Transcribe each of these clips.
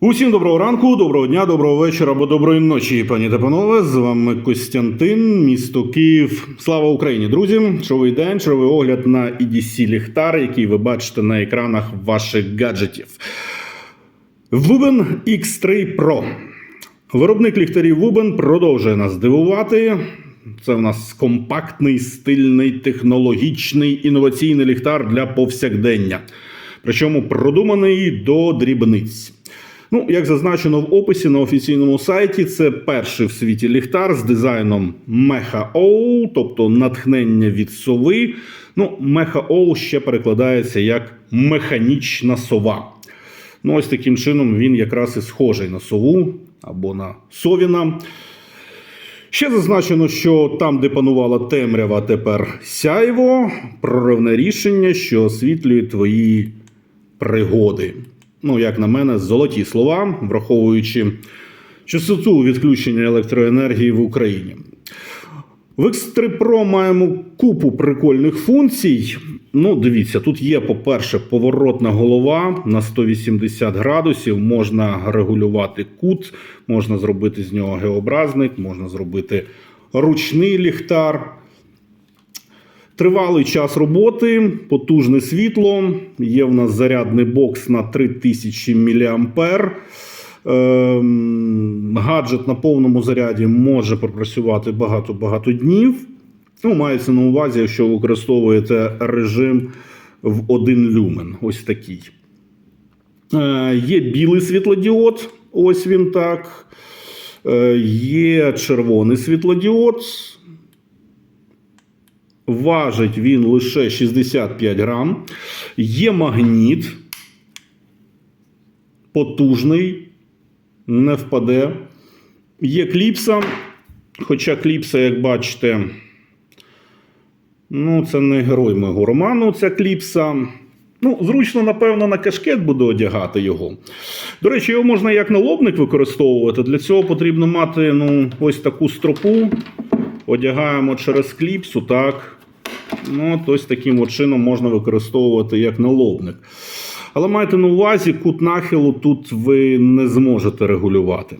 Усім доброго ранку, доброго дня, доброго вечора або доброї ночі, пані та панове. З вами Костянтин, місто Київ. Слава Україні, друзі! Човий день, човий огляд на EDC ліхтар, який ви бачите на екранах ваших гаджетів. Вубен X3 Pro. Виробник ліхтарів Вубен продовжує нас дивувати. Це в нас компактний, стильний, технологічний, інноваційний ліхтар для повсякдення. Причому продуманий до дрібниць. Ну, як зазначено в описі на офіційному сайті, це перший в світі ліхтар з дизайном Mecha O, тобто натхнення від сови. Ну, O ще перекладається як механічна сова. Ну, ось таким чином він якраз і схожий на сову або на совіна. Ще зазначено, що там, де панувала темрява, тепер сяйво, проривне рішення, що освітлює твої пригоди. Ну, як на мене, золоті слова, враховуючи частоту відключення електроенергії в Україні. В X3 Pro маємо купу прикольних функцій. Ну, дивіться, тут є, по-перше, поворотна голова на 180 градусів. Можна регулювати кут, можна зробити з нього геобразник, можна зробити ручний ліхтар. Тривалий час роботи, потужне світло. Є в нас зарядний бокс на 3000 мА. Ем, гаджет на повному заряді може пропрацювати багато-багато днів. Ну, мається на увазі, якщо ви використовуєте режим в 1 люмен. Ось такий. Е, є білий світлодіод. Ось він так. Е, є червоний світлодіод. Важить він лише 65 грам. Є магніт. Потужний, не впаде. Є кліпса. Хоча кліпса, як бачите, ну, це не герой мого роману, ця кліпса. Ну, зручно, напевно, на кашкет буду одягати його. До речі, його можна як налобник використовувати. Для цього потрібно мати ну, ось таку стропу. Одягаємо через кліпсу, так. Ну, ось таким от чином можна використовувати як налобник. Але майте на увазі, кут нахилу тут ви не зможете регулювати.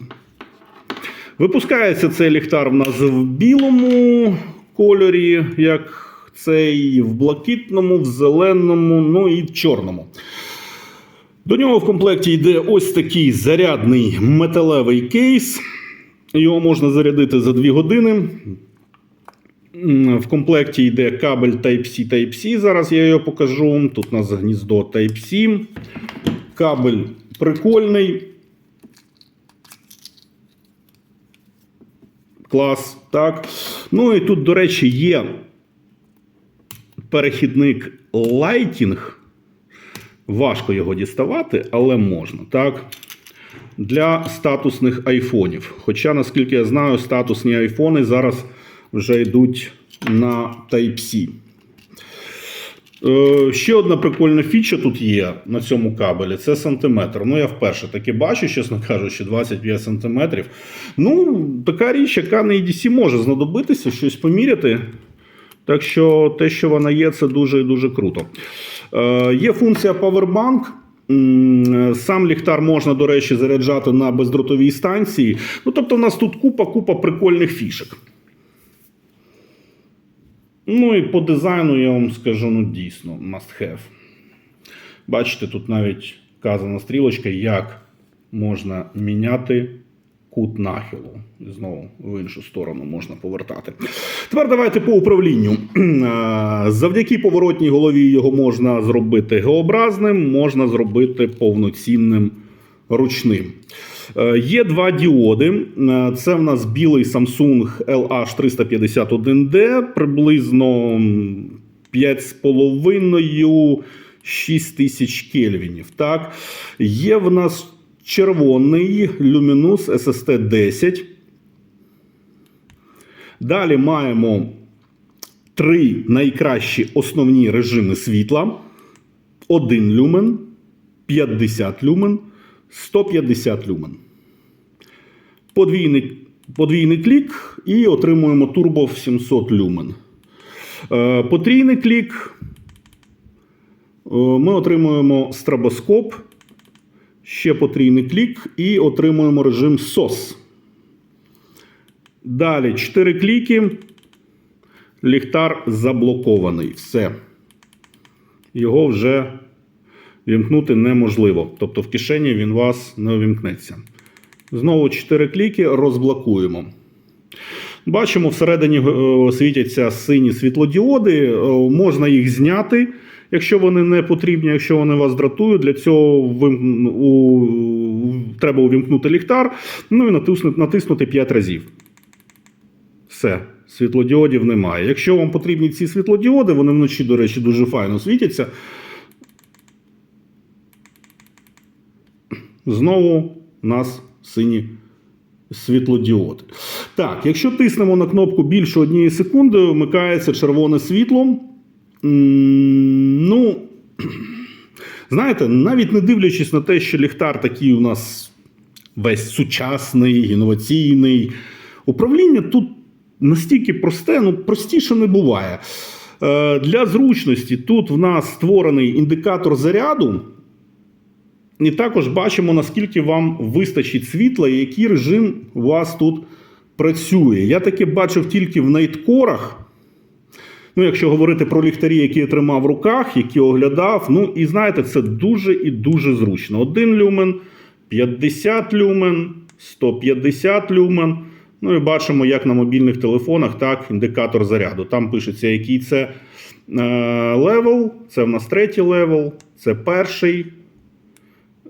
Випускається цей ліхтар в нас в білому кольорі, як цей, в блакитному, в зеленому, ну і в чорному. До нього в комплекті йде ось такий зарядний металевий кейс. Його можна зарядити за 2 години. В комплекті йде кабель Type-C Type-C. Зараз я його покажу. Тут у нас гніздо Type-C. Кабель прикольний. Клас. Так. Ну і тут, до речі, є перехідник Lighting. Важко його діставати, але можна. Так. Для статусних айфонів. Хоча, наскільки я знаю, статусні айфони зараз вже йдуть на Type-C. Е, ще одна прикольна фіча тут є на цьому кабелі це сантиметр. Ну, я вперше таки бачу, чесно кажучи, 25 сантиметрів. Ну, така річ, яка на EDC може знадобитися, щось поміряти. Так що те, що вона є, це дуже і дуже круто. Е, є функція Powerbank. Сам ліхтар можна, до речі, заряджати на бездротовій станції. Ну, тобто, в нас тут купа-купа прикольних фішек. Ну і по дизайну я вам скажу, ну дійсно, must have. Бачите, тут навіть вказана стрілочка, як можна міняти кут нахилу. І Знову в іншу сторону можна повертати. Тепер давайте по управлінню. Завдяки поворотній голові його можна зробити геобразним, можна зробити повноцінним ручним. Е, Є два діоди. Е, Це в нас білий Samsung LH351D, приблизно 5,5-6 тисяч кельвінів. Так? Є в нас червоний Luminous SST 10. Далі маємо три найкращі основні режими світла: 1 люмен, 50 люмен, 150 люмен. Подвійний, подвійний клік і отримуємо турбо в 700 люмен. Е, Потрійний клік. е, Ми отримуємо стробоскоп Ще потрійний клік і отримуємо режим SOS. Далі 4 кліки. Ліхтар заблокований. Все. Його вже вімкнути неможливо. Тобто в кишені він вас не увімкнеться. Знову 4 кліки розблокуємо. Бачимо, всередині е, світяться сині світлодіоди. Е, Можна їх зняти, якщо вони не потрібні, якщо вони вас дратують. Для цього вим- у... треба увімкнути ліхтар, ну і натиснути, натиснути 5 разів. Все, світлодіодів немає. Якщо вам потрібні ці світлодіоди, вони вночі, до речі, дуже файно світяться. Знову нас сині світлодіоди. Так, якщо тиснемо на кнопку більше однієї секунди, вмикається червоне світло. Ну, знаєте, навіть не дивлячись на те, що ліхтар такий у нас весь сучасний, інноваційний, управління тут настільки просте, ну простіше не буває. Е, Для зручності тут в нас створений індикатор заряду. І також бачимо, наскільки вам вистачить світла і який режим у вас тут працює. Я таке бачив тільки в найткорах. Ну, якщо говорити про ліхтарі, які я тримав в руках, які оглядав. Ну, і знаєте, це дуже і дуже зручно. 1 люмен, 50 люмен, 150 люмен. Ну і бачимо, як на мобільних телефонах, так, індикатор заряду. Там пишеться, який це е, левел. Це в нас третій левел, це перший.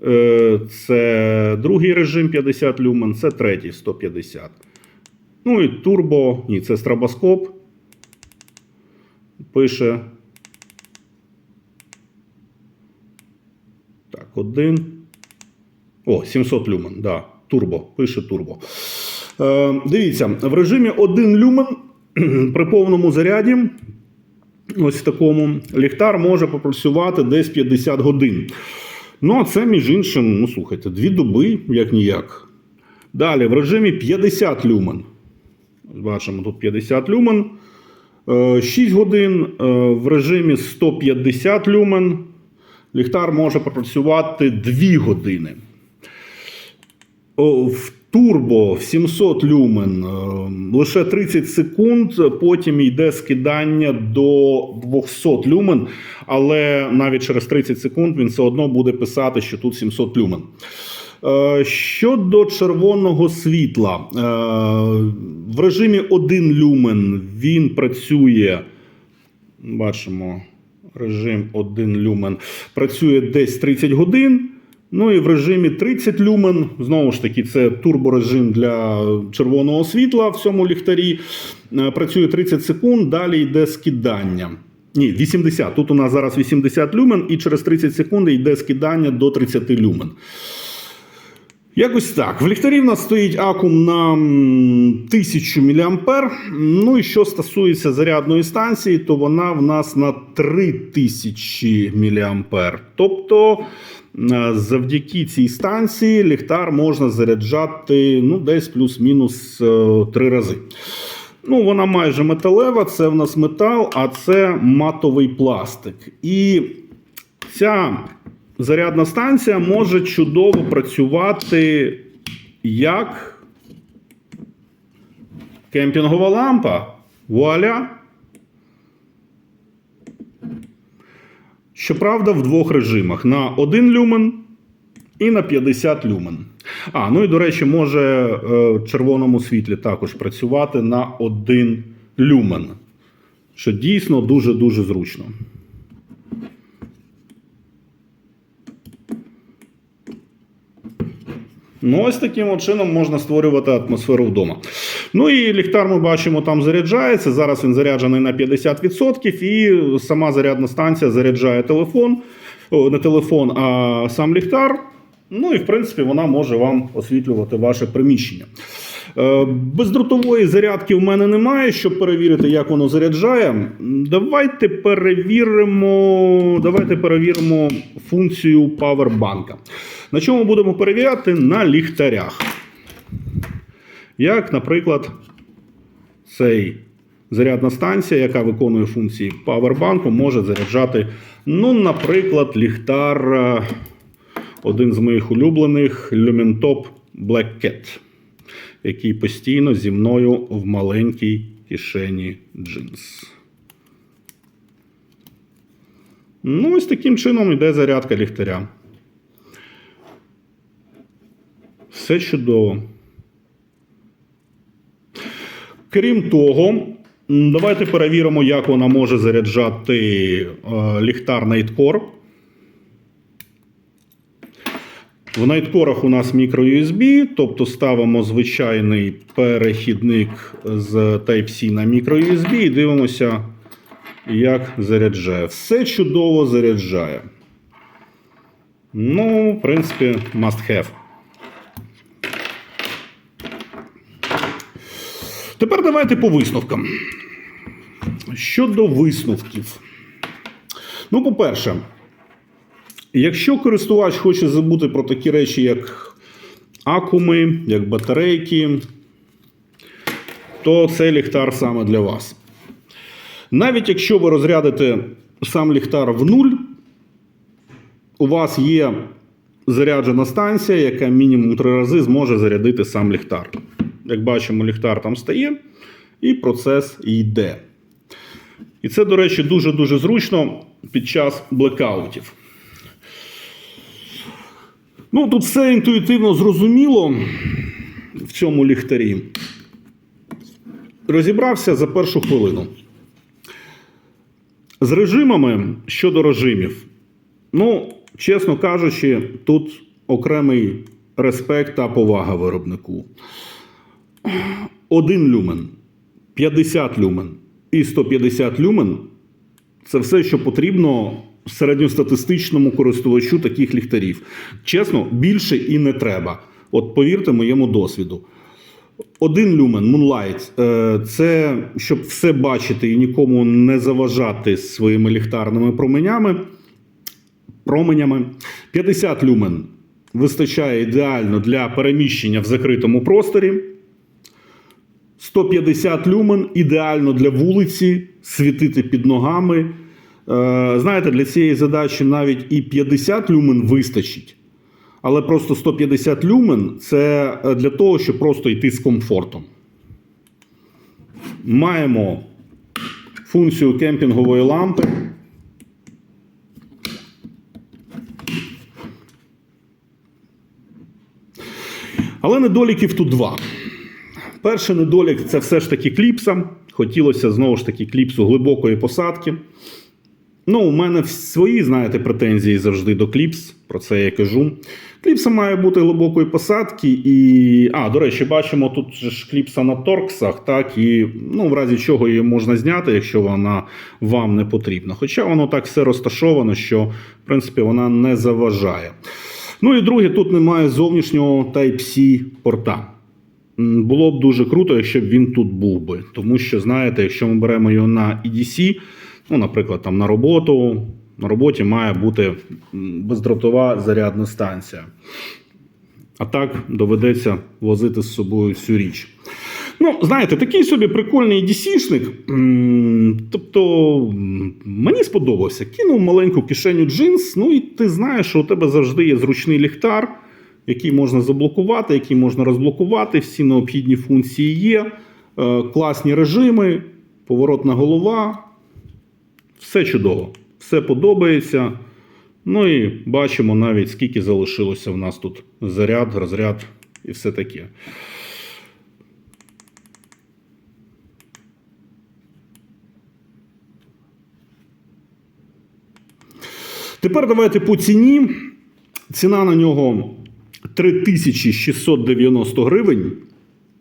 Е, Це другий режим 50 люмен, це третій 150. Ну і турбо, ні, це страбоскоп. Пише. Так, один. О, 700 люмен, да, турбо, пише турбо. Е, дивіться, в режимі 1 люмен при повному заряді, ось в такому, ліхтар може попрацювати десь 50 годин. Ну, а це, між іншим, ну слухайте, дві доби, як ніяк. Далі, в режимі 50 люмен. Бачимо, тут 50 люмен. 6 годин. Е, В режимі 150 люмен. Ліхтар може пропрацювати 2 години. В турбо в 700 люмен е, лише 30 секунд, потім йде скидання до 200 люмен, але навіть через 30 секунд він все одно буде писати, що тут 700 люмен. Е, Щодо червоного світла, е, в режимі 1 люмен він працює. Бачимо, режим 1 люмен працює десь 30 годин. Ну і в режимі 30 люмен, знову ж таки, це турборежим для червоного світла в цьому ліхтарі. Е, Працює 30 секунд, далі йде скидання. Ні, 80. Тут у нас зараз 80 люмен, і через 30 секунд йде скидання до 30 люмен. Якось так. В ліхтарі в нас стоїть акум на 1000 мА. Ну і що стосується зарядної станції, то вона в нас на 3000 мА. Тобто завдяки цій станції ліхтар можна заряджати ну, десь плюс-мінус 3 рази. Ну, вона майже металева, це в нас метал, а це матовий пластик. І ця зарядна станція може чудово працювати як кемпінгова лампа. Вуаля! Щоправда, в двох режимах: на 1 люмен і на 50 люмен. А, ну і до речі, може е, в червоному світлі також працювати на 1 люмен, що дійсно дуже-дуже зручно. Ну, ось таким от чином можна створювати атмосферу вдома. Ну і ліхтар ми бачимо, там заряджається. Зараз він заряджений на 50%, і сама зарядна станція заряджає телефон, не телефон, а сам ліхтар. Ну і в принципі вона може вам освітлювати ваше приміщення. Е, Бездротової зарядки в мене немає, щоб перевірити, як воно заряджає. Давайте перевіримо, давайте перевіримо функцію павербанка. На чому будемо перевіряти? На ліхтарях. Як, наприклад, цей зарядна станція, яка виконує функції павербанку, може заряджати, ну, наприклад, ліхтар. е, один з моїх улюблених Lumentop Black Cat, який постійно зі мною в маленькій кишені джинс. Ну, ось таким чином йде зарядка ліхтаря. Все чудово. Крім того, давайте перевіримо, як вона може заряджати е, ліхтар Nightcore. В найткорах у нас microUSB, тобто ставимо звичайний перехідник з Type-C на microUSB і дивимося, як заряджає. Все чудово заряджає. Ну, в принципі, must have. Тепер давайте по висновкам. Щодо висновків. Ну, по-перше, якщо користувач хоче забути про такі речі, як акуми, як батарейки, то цей ліхтар саме для вас. Навіть якщо ви розрядите сам ліхтар в нуль, у вас є заряджена станція, яка мінімум три рази зможе зарядити сам ліхтар. Як бачимо, ліхтар там стає, і процес йде. І це, до речі, дуже-дуже зручно під час блекаутів. Ну, тут все інтуїтивно зрозуміло в цьому ліхтарі. Розібрався за першу хвилину. З режимами щодо режимів. Ну, чесно кажучи, тут окремий респект та повага виробнику. 1 люмен, 50 люмен і 150 люмен це все, що потрібно середньостатистичному користувачу таких ліхтарів. Чесно, більше і не треба. От повірте моєму досвіду. Один люмен Moonlight е, це щоб все бачити і нікому не заважати своїми ліхтарними променями. променями. 50 люмен вистачає ідеально для переміщення в закритому просторі. 150 люмен ідеально для вулиці, світити під ногами. Е, Знаєте, для цієї задачі навіть і 50 люмен вистачить. Але просто 150 люмен це е, для того, щоб просто йти з комфортом. Маємо функцію кемпінгової лампи. Але недоліків тут два. Перший недолік це все ж таки кліпса. Хотілося знову ж таки кліпсу глибокої посадки. Ну, у мене свої, знаєте, претензії завжди до кліпс, про це я кажу. Кліпса має бути глибокої посадки, і. А, до речі, бачимо, тут ж кліпса на торксах, так, і ну, в разі чого її можна зняти, якщо вона вам не потрібна. Хоча воно так все розташовано, що в принципі вона не заважає. Ну і друге, тут немає зовнішнього Type-C порта. Було б дуже круто, якщо б він тут був би. Тому що, знаєте, якщо ми беремо його на EDC, ну, наприклад, там на роботу, на роботі має бути бездротова зарядна станція. А так доведеться возити з собою всю річ. Ну, знаєте, такий собі прикольний DC-шник. Тобто, мені сподобався. Кинув маленьку кишеню джинс, ну і ти знаєш, що у тебе завжди є зручний ліхтар, який можна заблокувати, який можна розблокувати. Всі необхідні функції є, е, класні режими, поворотна голова. Все чудово, все подобається. Ну і бачимо навіть, скільки залишилося в нас тут заряд, розряд і все таке. Тепер давайте по ціні. Ціна на нього 3690 гривень.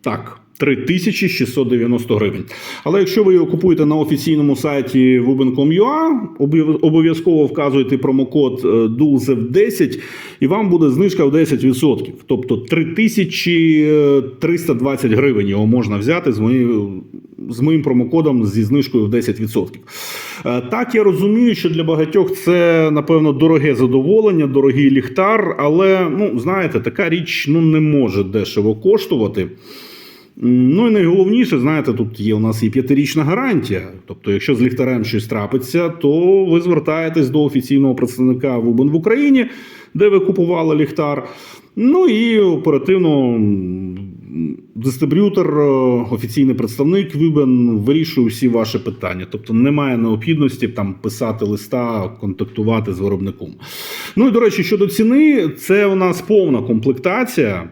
Так, 3690 гривень. Але якщо ви його купуєте на офіційному сайті wuben.com.ua, обов- обов'язково вказуєте промокод е, DULZEV10 і вам буде знижка в 10%. Тобто 3320 гривень його можна взяти з моєю з моїм промокодом зі знижкою в 10%. Е, Так, я розумію, що для багатьох це, напевно, дороге задоволення, дорогий ліхтар, але, ну, знаєте, така річ ну, не може дешево коштувати. Ну і найголовніше, знаєте, тут є у нас і п'ятирічна гарантія. Тобто, якщо з ліхтарем щось трапиться, то ви звертаєтесь до офіційного представника Вубен в Україні. де ви купували ліхтар. Ну і оперативно дистриб'ютор, е, офіційний представник Вібен вирішує всі ваші питання. Тобто немає необхідності там писати листа, контактувати з виробником. Ну і до речі, щодо ціни, це у нас повна комплектація.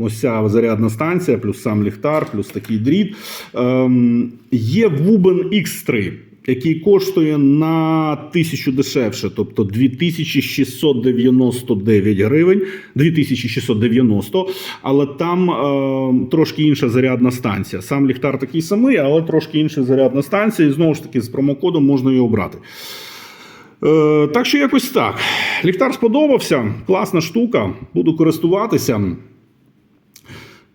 Ось ця зарядна станція, плюс сам ліхтар, плюс такий дріт. Ем, є Вубен X3, який коштує на тисячу дешевше, тобто 2699 гривень, 2690, але там е, трошки інша зарядна станція. Сам ліхтар такий самий, але трошки інша зарядна станція. І знову ж таки, з промокодом можна її обрати. Е, так що якось так. Ліхтар сподобався, класна штука, буду користуватися.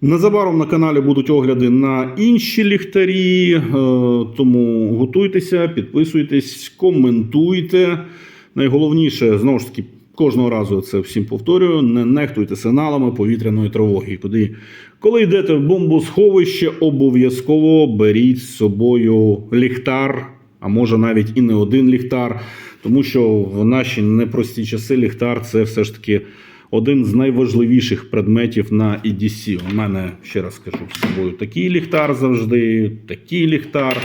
Незабаром на каналі будуть огляди на інші ліхтарі, е, тому готуйтеся, підписуйтесь, коментуйте. Найголовніше, знову ж таки, кожного разу це всім повторюю: не нехтуйте сигналами повітряної тривоги. Куди, коли йдете в бомбосховище, обов'язково беріть з собою ліхтар, а може навіть і не один ліхтар, тому що в наші непрості часи ліхтар це все ж таки один з найважливіших предметів на EDC. У мене, ще раз скажу, з собою такий ліхтар завжди, такий ліхтар.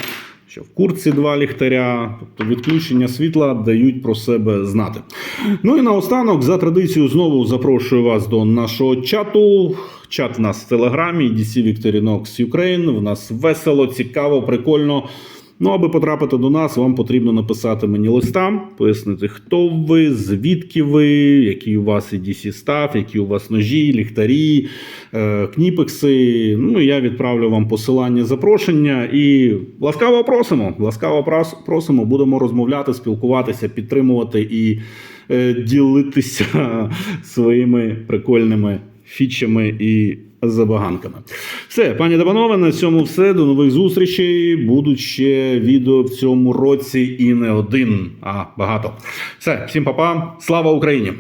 Ще в куртці два ліхтаря, тобто відключення світла дають про себе знати. Ну і наостанок, за традицією, знову запрошую вас до нашого чату. Чат у нас в Телеграмі, DC Victorinox Ukraine. В нас весело, цікаво, прикольно. Ну, аби потрапити до нас, вам потрібно написати мені листа, пояснити, хто ви, звідки ви, який у вас EDC став, які у вас ножі, ліхтарі, е, кніпекси. Ну, я відправлю вам посилання запрошення і ласкаво просимо. Ласкаво просимо, будемо розмовляти, спілкуватися, підтримувати і е, ділитися своїми прикольними фічами і забаганками. Все, пані Дабанове, на цьому все. До нових зустрічей. Будуть ще відео в цьому році і не один, а багато. Все, всім па-па. Слава Україні!